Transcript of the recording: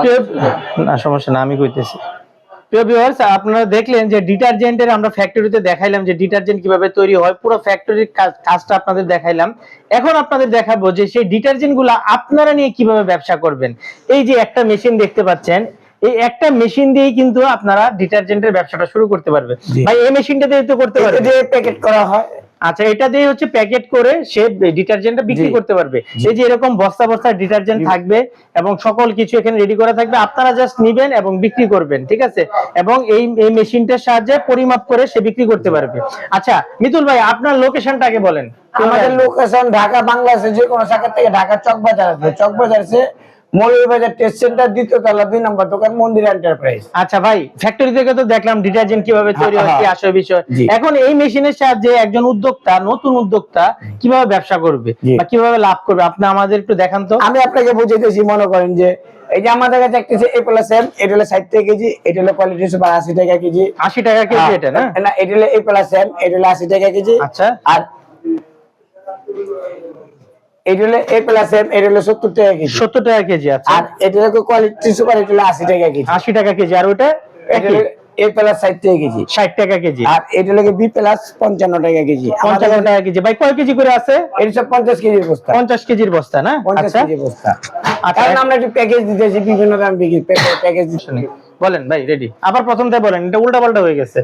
প্রিয়- না সমস্যা না আমি কইতেছি। প্রিয় ভিউয়ার্স আপনারা দেখলেন যে ডিটারজেন্টের আমরা ফ্যাক্টরিতে দেখাইলাম যে ডিটারজেন্ট কীভাবে তৈরি হয়। পুরো ফ্যাক্টরির কাজটা আপনাদের দেখাইলাম। এখন আপনাদের দেখাবো যে সেই ডিটারজেন্টগুলা আপনারা নিয়ে কীভাবে ব্যবসা করবেন। এই যে একটা মেশিন দেখতে পাচ্ছেন এই একটা মেশিন দিয়েই কিন্তু আপনারা ডিটারজেন্টের ব্যবসাটা শুরু করতে পারবে জি। ভাই এই মেশিনটা দিয়ে তো করতে এটা পারবে প্যাকেট করা হয়। আচ্ছা এটা দিয়ে হচ্ছে প্যাকেট করে সে ডিটারজেন্টটা বিক্রি করতে পারবে। এই যে এরকম বস্তা বস্তা ডিটারজেন্ট থাকবে এবং সকল কিছু এখানে রেডি করা থাকবে আপনারা জাস্ট নিবেন এবং বিক্রি করবেন ঠিক আছে? এবং এই এই মেশিনটার সাহায্যে পরিমাপ করে সে বিক্রি করতে পারবে। আচ্ছা মিতুল ভাই আপনার লোকেশনটা আগে বলেন। আমাদের লোকেশন ঢাকা বাংলাদেশে যে কোনো শাখা থেকে ঢাকা চকবাজার আছে চক বাজার আছে মৌলভীবাজার টেস্ট সেন্টার দ্বিতীয় তলা দুই নম্বর দোকান মন্দির এন্টারপ্রাইজ আচ্ছা ভাই ফ্যাক্টরি থেকে তো দেখলাম ডিটারজেন্ট কীভাবে তৈরি হয় হ্যাঁ, কি হ্যাঁ। বিষয়। এখন এই মেশিনের সাহায্যে একজন উদ্যোক্তা নতুন উদ্যোক্তা কীভাবে ব্যবসা করবে বা কীভাবে লাভ করবে? আপনি আমাদের একটু দেখান তো। আমি আপনাকে বুঝাইতেছি মনে করেন যে এই যে আমাদের কাছে একটা এ প্লাস এম এটা হলো ষাট টাকা কেজি এটা হলো কোয়ালিটি সুপার আশি টাকা কেজি। আশি টাকা কেজি এটা না? না এটা হলো এ প্লাস এম এটা হলো আশি টাকা কেজি। আচ্ছা। আর এটা হলো এ প্লাস এম এটা হলো সত্তর টাকা কেজি। সত্তর টাকা কেজি আর এটা হলো কোয়ালিটি সুপার এটা হলো আশি টাকা কেজি। আশি টাকা কেজি আর ওটা এ প্লাস ষাট টাকা কেজি। ষাট টাকা কেজি। আর এটা হলো বি প্লাস পঞ্চান্ন টাকা কেজি। পঞ্চান্ন টাকা কেজি। ভাই কয় কেজি করে আছে? এটা সব পঞ্চাশ কেজির বস্তা। পঞ্চাশ কেজির বস্তা না? পঞ্চাশ আচ্ছা। বস্তা। আচ্ছা। কারণ আমরা একটু প্যাকেজ দিতেছি বিভিন্ন দাম প্যাকেজ বলেন ভাই রেডি আবার প্রথম থেকে বলেন এটা উল্টা পাল্টা হয়ে গেছে।